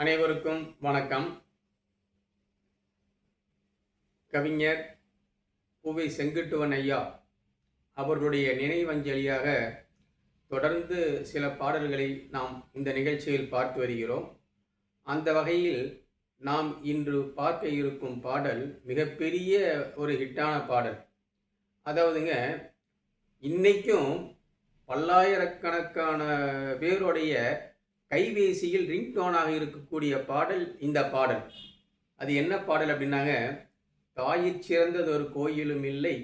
அனைவருக்கும் வணக்கம். கவிஞர் புவி செங்குட்டுவன் ஐயா அவர்களுடைய நினைவஞ்சலியாக தொடர்ந்து சில பாடல்களை நாம் இந்த நிகழ்ச்சியில் பார்த்து வருகிறோம். அந்த வகையில் நாம் இன்று பார்க்க இருக்கும் பாடல் மிகப்பெரிய ஒரு ஹிட்டான பாடல். அதாவதுங்க இன்னைக்கும் பல்லாயிரக்கணக்கான பேருடைய கைபேசியில் ரிங்டோனாக இருக்கக்கூடிய பாடல் இந்த பாடல். அது என்ன பாடல் அப்படின்னாங்க தாயிற் சிறந்தது ஒரு கோயிலும் இல்லை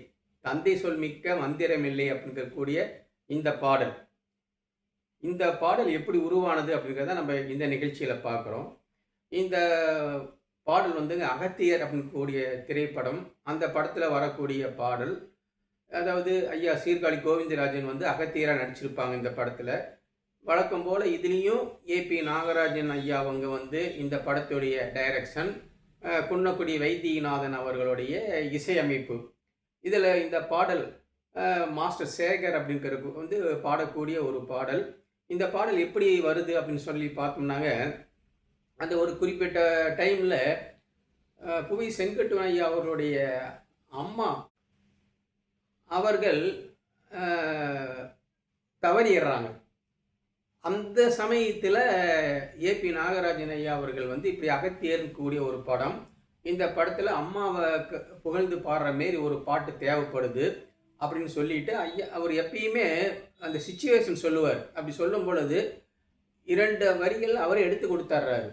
தந்தை சொல் மிக்க மந்திரம் இல்லை அப்படிங்கக்கூடிய இந்த பாடல். இந்த பாடல் எப்படி உருவானது அப்படிங்கிறத நம்ம இந்த நிகழ்ச்சியில் பார்க்குறோம். இந்த பாடல் வந்துங்க அகத்தியர் அப்படிங்கக்கூடிய திரைப்படம். அந்த படத்தில் வரக்கூடிய பாடல். அதாவது ஐயா சீர்காழி கோவிந்தராஜன் வந்து அகத்தியராக நடிச்சிருப்பாங்க இந்த படத்தில். வழக்கம் போல் இதுலேயும் ஏபி நாகராஜன் ஐயா அவங்க வந்து இந்த படத்துடைய டைரக்ஷன் குன்னக்குடி வைத்தியநாதன் அவர்களுடைய இசையமைப்பு. இதில் இந்த பாடல் மாஸ்டர் சேகர் அப்படிங்கிறது வந்து பாடக்கூடிய ஒரு பாடல். இந்த பாடல் எப்படி வருது அப்படின்னு சொல்லி பார்த்தோம்னாங்க அந்த ஒரு குறிப்பிட்ட டைமில் புவி செங்கட்டுவன் ஐயா அவர்களுடைய அம்மா அவர்கள் தவறிடுறாங்க. அந்த சமயத்தில் ஏபி நாகராஜன் ஐயா அவர்கள் வந்து இப்படி அகத்தியர்னு ஒரு படம். இந்த படத்தில் அம்மாவை புகழ்ந்து பாடுற மாரி ஒரு பாட்டு தேவைப்படுது அப்படின்னு சொல்லிட்டு ஐயா அவர் எப்பயுமே அந்த சுச்சுவேஷன் சொல்லுவார். அப்படி சொல்லும் பொழுது இரண்டு வரிகள் அவர் எடுத்து கொடுத்துட்றாரு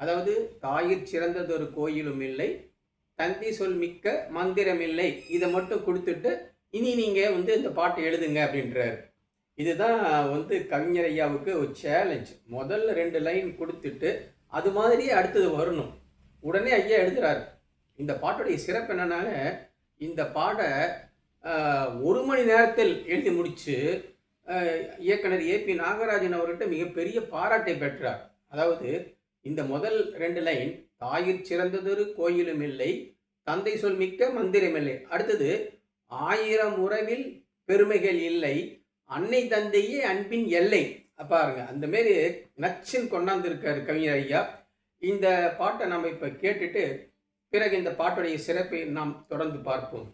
அதாவது தாயிற் சிறந்ததொரு கோயிலும் இல்லை தந்தி சொல் மிக்க மந்திரம் இல்லை இதை மட்டும் கொடுத்துட்டு இனி நீங்கள் வந்து இந்த பாட்டை எழுதுங்க அப்படின்றாரு. இதுதான் வந்து கவிஞர் ஐயாவுக்கு ஒரு சேலஞ்ச் முதல்ல ரெண்டு லைன் கொடுத்துட்டு அது மாதிரியே அடுத்தது வரணும். உடனே ஐயா எழுதுறாரு. இந்த பாட்டுடைய சிறப்பு என்னன்னால இந்த பாடை ஒரு மணி நேரத்தில் எழுதி முடித்து இயக்குனர் ஏ பி நாகராஜன் அவர்கிட்ட மிகப்பெரிய பாராட்டை பெற்றார். அதாவது இந்த முதல் ரெண்டு லைன் தாயிற் சிறந்ததொரு கோயிலும் இல்லை தந்தை சொல் மிக்க மந்திரம் இல்லை. அடுத்தது ஆயிரம் உறவில் பெருமைகள் இல்லை அன்னை தந்தையே அன்பின் எல்லை. பாருங்க அந்த மாரி நச்சுன்னு கொண்டாந்துருக்கார் கவிஞர் ஐயா. இந்த பாட்டை நம்ம இப்போ கேட்டுட்டு பிறகு இந்த பாட்டுடைய சிறப்பை நாம் தொடர்ந்து பார்ப்போம்.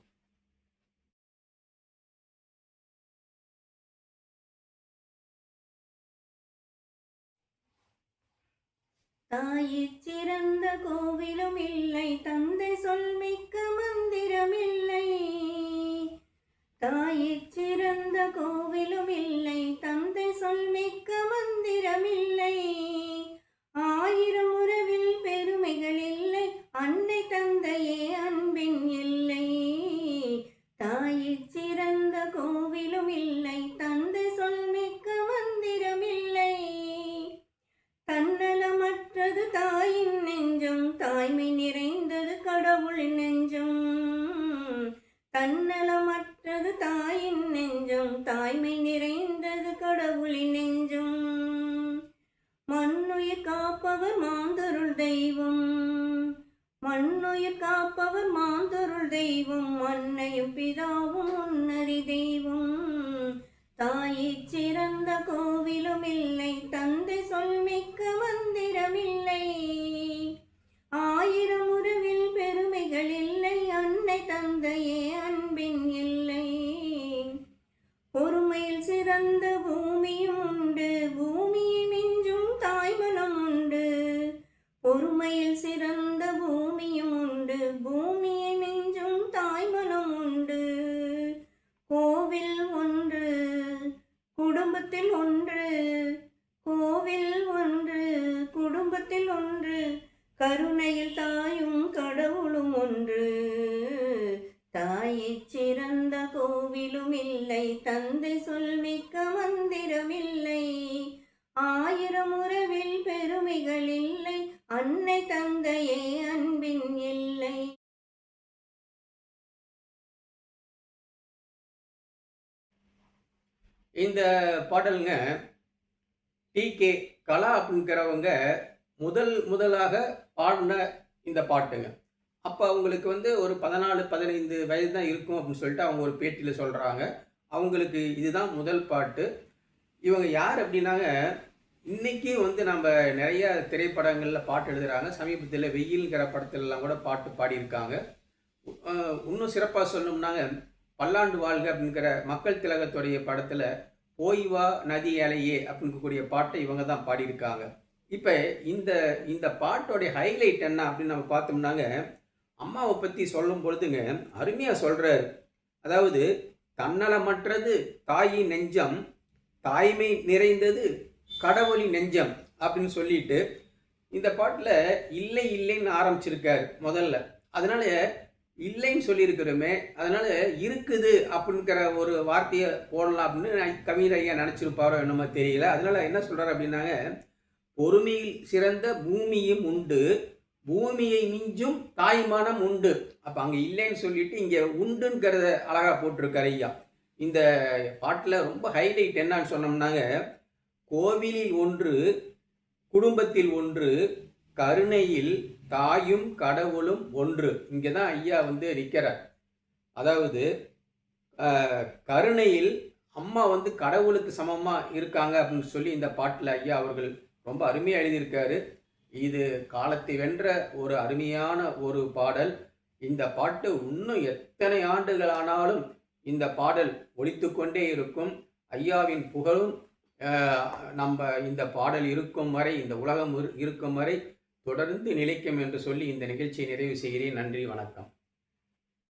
தாயிற் சிறந்த கோவிலும் இல்லை. தந்தை சொல்மிக்க மந்திரம் இல்லை தாயிற் சிறந்த கோவிலும் இல்லை தந்தை சொல் மிக்க தாய்மை நிறைந்தது கடவுளின் நெஞ்சும். மண்ணுயிர் காப்பவர் மாந்தருள் தெய்வம். மண்ணுயிர் காப்பவர் மாந்தருள் தெய்வம். மண்ணையும் பிதாவும் கருணையில் தாயும் கடவுளும் ஒன்று. தாயிற் சிறந்த கோவிலும் இல்லை தந்தை சொல்மிக்க மந்திரமில்லை ஆயிரம் உறவில் பெருமைகள் இல்லை அன்னை தந்தையே அன்பின் இல்லை இந்த பாடலுங்க டி கே கலா அப்படிங்கிறவங்க முதல் முதலாக பாடின இந்த பாட்டுங்க. அப்போ அவங்களுக்கு வந்து ஒரு பதினாலு பதினைந்து வயது தான் இருக்கும் அப்படின்னு சொல்லிட்டு அவங்க ஒரு பேட்டியில் சொல்கிறாங்க அவங்களுக்கு இதுதான் முதல் பாட்டு. இவங்க யார் அப்படின்னாங்க இன்றைக்கி வந்து நம்ம நிறைய திரைப்படங்களில் பாட்டு எழுதுகிறாங்க சமீபத்தில் வெயில்ங்கிற படத்துலலாம் கூட பாட்டு பாடியிருக்காங்க. இன்னும் சிறப்பாக சொல்லணும்னாங்க பல்லாண்டு வாழ்க அப்படிங்கிற மக்கள் திலகத்துடைய படத்தில் போய் வா நதி அலையே அப்படிங்கக்கூடிய பாட்டை இவங்க தான் பாடியிருக்காங்க. இப்போ இந்த இந்த பாட்டோடைய ஹைலைட் என்ன அப்படின்னு நம்ம பார்த்தோம்னாங்க அம்மாவை பற்றி சொல்லும் பொழுதுங்க அருமையாக சொல்கிறாரு அதாவது தன்னலமற்றது தாயின் நெஞ்சம் தாய்மை நிறைந்தது கடவுளின் நெஞ்சம் அப்படின்னு சொல்லிட்டு இந்த பாட்டில் இல்லை இல்லைன்னு ஆரம்பிச்சிருக்கார் முதல்ல. அதனால இல்லைன்னு சொல்லியிருக்கிறோமே அதனால இருக்குது அப்படிங்கிற ஒரு வார்த்தையை போடலாம் அப்படின்னு கவிஞர் ஐயா நினச்சிருப்பாரோ என்னமோ தெரியல. அதனால என்ன சொல்கிறார் அப்படின்னாங்க பொறுமையில் சிறந்த பூமியும் உண்டு. பூமியை மிஞ்சும் தாய்மானம் உண்டு. அப்போ அங்கே இல்லைன்னு சொல்லிட்டு இங்கே உண்டுங்கிறத அழகாக போட்டிருக்காரு ஐயா. இந்த பாட்டில் ரொம்ப ஹைலைட் என்னன்னு சொன்னோம்னாங்க. கோவிலில் ஒன்று குடும்பத்தில் ஒன்று கருணையில் தாயும் கடவுளும் ஒன்று. இங்கே தான் ஐயா வந்து நிற்கிறார் அதாவது கருணையில் அம்மா வந்து கடவுளுக்கு சமமாக இருக்காங்க அப்படின்னு சொல்லி இந்த பாட்டில் ஐயா அவர்கள் ரொம்ப அருமையாக எழுதியிருக்காரு. இது காலத்தை வென்ற ஒரு அருமையான ஒரு பாடல். இந்த பாட்டு இன்னும் எத்தனை ஆண்டுகளானாலும் இந்த பாடல் ஒழித்து கொண்டே இருக்கும். ஐயாவின் புகழும் நம்ம இந்த பாடல் இருக்கும் வரை இந்த உலகம் இரு- இருக்கும் வரை தொடர்ந்து நிலைக்கும் என்று சொல்லி இந்த நிகழ்ச்சியை நிறைவு செய்கிறேன். நன்றி வணக்கம்.